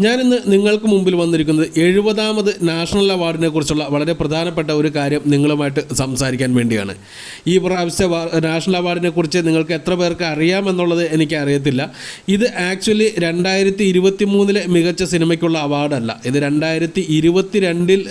ഞാനിന്ന് നിങ്ങൾക്ക് മുമ്പിൽ വന്നിരിക്കുന്നത് എഴുപതാമത് നാഷണൽ അവാർഡിനെ കുറിച്ചുള്ള വളരെ പ്രധാനപ്പെട്ട ഒരു കാര്യം നിങ്ങളുമായിട്ട് സംസാരിക്കാൻ വേണ്ടിയാണ്. ഈ പ്രാവശ്യത്തെ നാഷണൽ അവാർഡിനെ കുറിച്ച് നിങ്ങൾക്ക് എത്ര പേർക്ക് അറിയാമെന്നുള്ളത് എനിക്ക് അറിയത്തില്ല. ഇത് ആക്ച്വലി രണ്ടായിരത്തി ഇരുപത്തി മൂന്നിലെ മികച്ച സിനിമയ്ക്കുള്ള അവാർഡല്ല. ഇത് രണ്ടായിരത്തി ഇരുപത്തി രണ്ടിൽ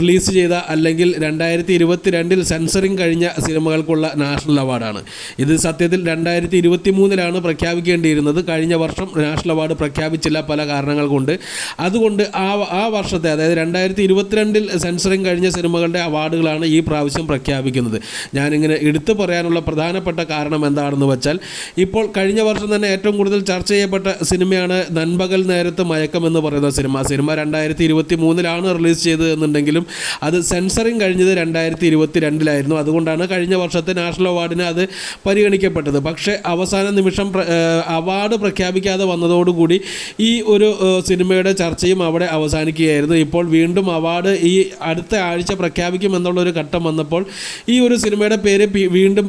റിലീസ് ചെയ്ത അല്ലെങ്കിൽ രണ്ടായിരത്തി ഇരുപത്തി രണ്ടിൽ സെൻസറിങ് കഴിഞ്ഞ സിനിമകൾക്കുള്ള നാഷണൽ അവാർഡാണ്. ഇത് സത്യത്തിൽ രണ്ടായിരത്തി ഇരുപത്തി മൂന്നിലാണ് പ്രഖ്യാപിക്കേണ്ടിയിരുന്നത്. കഴിഞ്ഞ വർഷം നാഷണൽ അവാർഡ് പ്രഖ്യാപിച്ചില്ല പല കാരണങ്ങൾ കൊണ്ട്. അതുകൊണ്ട് ആ ആ വർഷത്തെ അതായത് രണ്ടായിരത്തി ഇരുപത്തിരണ്ടിൽ സെൻസറിങ് കഴിഞ്ഞ സിനിമകളുടെ അവാർഡുകളാണ് ഈ പ്രാവശ്യം പ്രഖ്യാപിക്കുന്നത്. ഞാനിങ്ങനെ എടുത്തു പറയാനുള്ള പ്രധാനപ്പെട്ട കാരണം എന്താണെന്ന് വെച്ചാൽ ഇപ്പോൾ കഴിഞ്ഞ വർഷം തന്നെ ഏറ്റവും കൂടുതൽ ചർച്ച ചെയ്യപ്പെട്ട സിനിമയാണ് നൻപകൽ നേരത്ത് മയക്കം എന്ന് പറയുന്ന സിനിമ. സിനിമ രണ്ടായിരത്തി ഇരുപത്തി മൂന്നിലാണ് റിലീസ് ചെയ്തത് എന്നുണ്ടെങ്കിലും അത് സെൻസറിങ് കഴിഞ്ഞത് രണ്ടായിരത്തി ഇരുപത്തി രണ്ടിലായിരുന്നു അതുകൊണ്ടാണ് കഴിഞ്ഞ വർഷത്തെ നാഷണൽ അവാർഡിന് അത് പരിഗണിക്കപ്പെട്ടത്. പക്ഷേ അവസാന നിമിഷം അവാർഡ് പ്രഖ്യാപിക്കാതെ വന്നതോടുകൂടി ഈ ഒരു സിനിമയുടെ ചർച്ചയും അവിടെ അവസാനിക്കുകയായിരുന്നു. ഇപ്പോൾ വീണ്ടും അവാർഡ് ഈ അടുത്ത ആഴ്ച പ്രഖ്യാപിക്കുമെന്നുള്ളൊരു ഘട്ടം വന്നപ്പോൾ ഈ ഒരു സിനിമയുടെ പേര് വീണ്ടും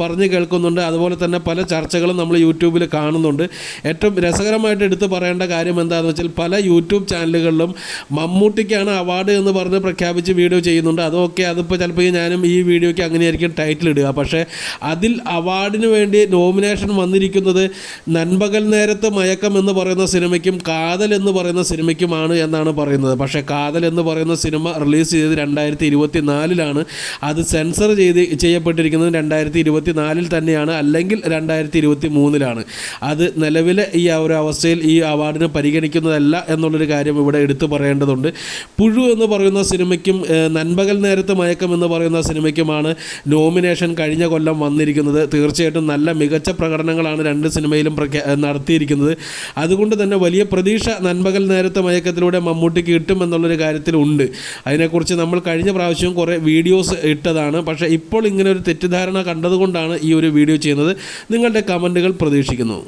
പറഞ്ഞു കേൾക്കുന്നുണ്ട്. അതുപോലെ തന്നെ പല ചർച്ചകളും നമ്മൾ യൂട്യൂബിൽ കാണുന്നുണ്ട്. ഏറ്റവും രസകരമായിട്ട് എടുത്തു പറയേണ്ട കാര്യം എന്താണെന്ന് വെച്ചാൽ പല യൂട്യൂബ് ചാനലുകളിലും മമ്മൂട്ടിക്കാണ് അവാർഡ് എന്ന് പറഞ്ഞ് പ്രഖ്യാപിച്ച് വീഡിയോ ചെയ്യുന്നുണ്ട്. അതൊക്കെ അതിപ്പോൾ ചിലപ്പോൾ ഞാനും ഈ വീഡിയോയ്ക്ക് അങ്ങനെയായിരിക്കും ടൈറ്റിൽ ഇടുക. പക്ഷേ അതിൽ അവാർഡിന് വേണ്ടി നോമിനേഷൻ വന്നിരിക്കുന്നത് നൻപകൽ നേരത്ത് മയക്കം എന്ന് പറയുന്ന സിനിമയ്ക്കും കാതൽ എന്ന് പറയുന്ന സിനിമയ്ക്കുമാണ് എന്നാണ് പറയുന്നത്. പക്ഷേ കാതൽ എന്ന് പറയുന്ന സിനിമ റിലീസ് ചെയ്തത് രണ്ടായിരത്തി ഇരുപത്തി നാലിലാണ് അത് സെൻസർ ചെയ്ത് ചെയ്യപ്പെട്ടിരിക്കുന്നത് രണ്ടായിരത്തി ഇരുപത്തി നാലിൽ തന്നെയാണ് അല്ലെങ്കിൽ രണ്ടായിരത്തി ഇരുപത്തി മൂന്നിലാണ് അത് നിലവിലെ ഈ ഒരു അവസ്ഥയിൽ ഈ അവാർഡിനെ പരിഗണിക്കുന്നതല്ല എന്നുള്ളൊരു കാര്യം ഇവിടെ എടുത്തു പറയേണ്ടതുണ്ട്. പുഴു എന്ന് പറയുന്ന സിനിമയ്ക്കും നൻപകൽ നേരത്ത് മയക്കം എന്ന് പറയുന്ന സിനിമയ്ക്കുമാണ് നോമിനേഷൻ കഴിഞ്ഞ കൊല്ലം വന്നിരിക്കുന്നത്. തീർച്ചയായിട്ടും നല്ല മികച്ച പ്രകടനങ്ങളാണ് രണ്ട് സിനിമയിലും നടത്തിയിരിക്കുന്നത്. അതുകൊണ്ട് തന്നെ വലിയ പ്രതീക്ഷ നൻപകൽ നേരത്തെ മയക്കത്തിലൂടെ മമ്മൂട്ടിക്ക് കിട്ടും എന്നുള്ളൊരു കാര്യത്തിലുണ്ട് അതിനെക്കുറിച്ച് നമ്മൾ കഴിഞ്ഞ പ്രാവശ്യവും കുറേ വീഡിയോസ് ഇട്ടതാണ്. പക്ഷേ ഇപ്പോൾ ഇങ്ങനെ ഒരു തെറ്റിദ്ധാരണ കണ്ടതുകൊണ്ടാണ് ഈ ഒരു വീഡിയോ ചെയ്യുന്നത്. നിങ്ങളുടെ കമന്റുകൾ പ്രതീക്ഷിക്കുന്നു.